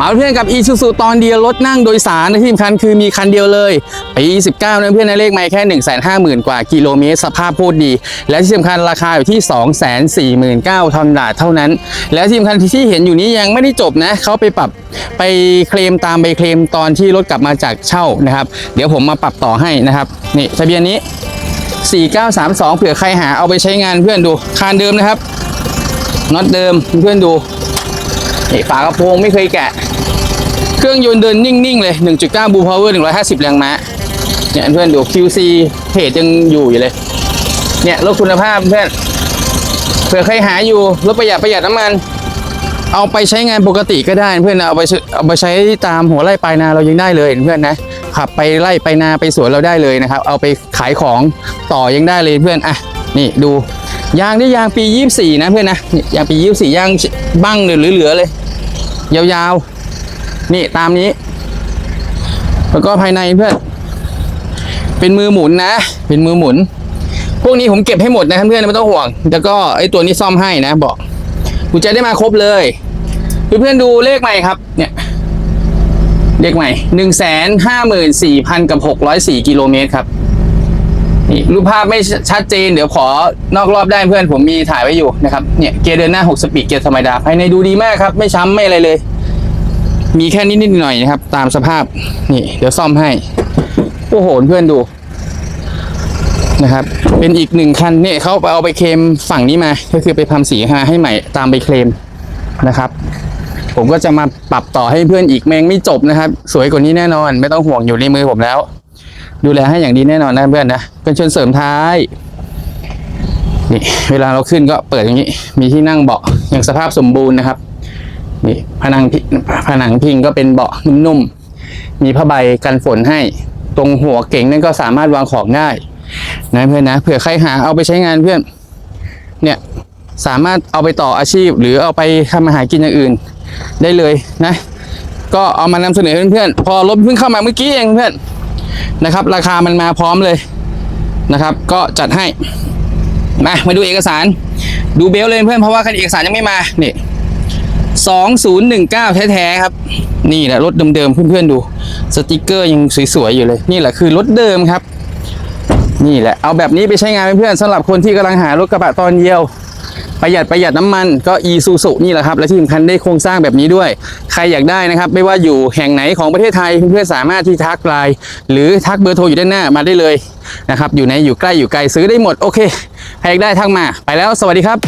มาเพื่อนกับ e s u s u ตอนเดียวรถนั่งโดยสารนะที่สำคัญคือมีคันเดียวเลยปี19นะเพื่อนในเลขไม่แค่ 1 5 0 0 0 0 กว่ากิโลเมตร สภาพโคตรดี และที่สำคัญราคาอยู่ที่ 249,000ทอนบาทเท่านั้น และที่สำคัญที่เห็นอยู่นี้ยังไม่ได้จบนะเขาไปปรับไปเคลมตามไปเคลมตอนที่รถกลับมาจากเช่านะครับ เดี๋ยวผมมาปรับต่อให้นะครับนี่ทะเบียนนี้ 4932 เผื่อใครหาเอาไปใช้งานเพื่อนดูคานเดิมนะครับน็อตเดิมเพื่อนดู นี่ฝากระโปรงไม่เคยแกะ เครื่องยนต์เดินนิ่ง ๆ เลย 1.9 บูพาวเวอร์ 150 แรงม้า เนี่ยเพื่อนดู QC เพจยังอยู่อยู่เลย เนี่ยรถคุณภาพเพื่อน เผื่อใครหาอยู่รถประหยัดประหยัดน้ำมัน เอาไปใช้งานปกติก็ได้เพื่อนเอาไปเอาไปใช้ตามหัวไร่ปลายนาเรายังได้เลยเพื่อนนะขับไปไล่ไปนาไปสวนเราได้เลยนะครับ เอาไปขายของต่อยังได้เลยเพื่อนอะนี่ดู ยางนี่ยางปี 24 นะเพื่อนนะยางปี 24ยางบั้งเหลือๆเลย ยาวๆ นี่ตามนี้ แล้วก็ภายในเพื่อน เป็นมือหมุนนะ เป็นมือหมุน พวกนี้ผมเก็บให้หมดนะเพื่อนไม่ต้องห่วง แล้วก็ไอ้ตัวนี้ซ่อมให้นะ บอกกุญแจได้มาครบเลยเพื่อนๆดูเลขใหม่ครับ เนี่ยเลขใหม่หนึ่งแสนห้าหมื่นสี่พันกับหกร้อยสี่กิโลเมตรครับ รูปภาพไม่ชัดเจน เดี๋ยวขอนอกรอบได้เพื่อนผมมีถ่ายไว้อยู่นะครับเนี่ยเกียร์เดินหน้า 6 สปีดเกียร์ธรรมดาภายในดูดีมากครับ ไม่ช้ำไม่อะไรเลย มีแค่นิดๆหน่อยๆนะครับ ตามสภาพนี่ เดี๋ยวซ่อมให้ โอ้โหเพื่อนดูนะครับ เป็นอีกหนึ่งคันเนี่ยเขาไปเอาไปเคลมฝั่งนี้มาก็คือไปทำสีหาให้ใหม่ตามไปเคลมนะครับ ผมก็จะมาปรับต่อให้เพื่อนอีกแมงไม่จบนะครับ สวยกว่านี้แน่นอน ไม่ต้องห่วงอยู่ในมือผมแล้ว ดูแลให้อย่างดีแน่นอนนะเพื่อนนะเป็นชนเสริมท้ายนี่เวลาเราขึ้นก็เปิดอย่างนี้ มีที่นั่งเบาะอย่างสภาพสมบูรณ์นะครับนี่ผนังพิผนังพิงก็เป็นเบาะนุ่มๆมีผ้าใบกันฝนให้ ตรงหัวเก่งนั่นก็สามารถวางของได้นะเพื่อนนะเผื่อใครหาเอาไปใช้งานเพื่อนเนี่ยสามารถเอาไปต่ออาชีพ หรือเอาไปทำอาหารกินอย่างอื่น ได้เลยนะ ก็เอามานำเสนอเพื่อนๆพอรถเพิ่งเข้ามาเมื่อกี้เองเพื่อน นะครับ ราคามันมาพร้อมเลยนะครับ ก็จัดให้ มามาดูเอกสาร ดูเบลเลยเพื่อนเพราะว่าคันเอกสารยังไม่มานี่สองศูนย์หนึ่งเก้าแท้ๆครับ นี่แหละรถเดิมๆเพื่อนๆดู สติกเกอร์ยังสวยๆอยู่เลย นี่แหละคือรถเดิมครับ นี่แหละเอาแบบนี้ไปใช้งานเพื่อนๆสำหรับคนที่กำลังหารถกระบะตอนเดียว ประหยัดประหยัดน้ำมันก็อีซูซุนี่แหละครับ และที่สำคัญได้โครงสร้างแบบนี้ด้วย ใครอยากได้นะครับ ไม่ว่าอยู่แห่งไหนของประเทศไทยเพื่อนๆสามารถที่ทักไลน์หรือทักเบอร์โทรอยู่ด้านหน้ามาได้เลยนะครับอยู่ในอยู่ใกล้อยู่ไกลซื้อได้หมดโอเคใครอยากได้ทักมาไปแล้ว สวัสดีครับ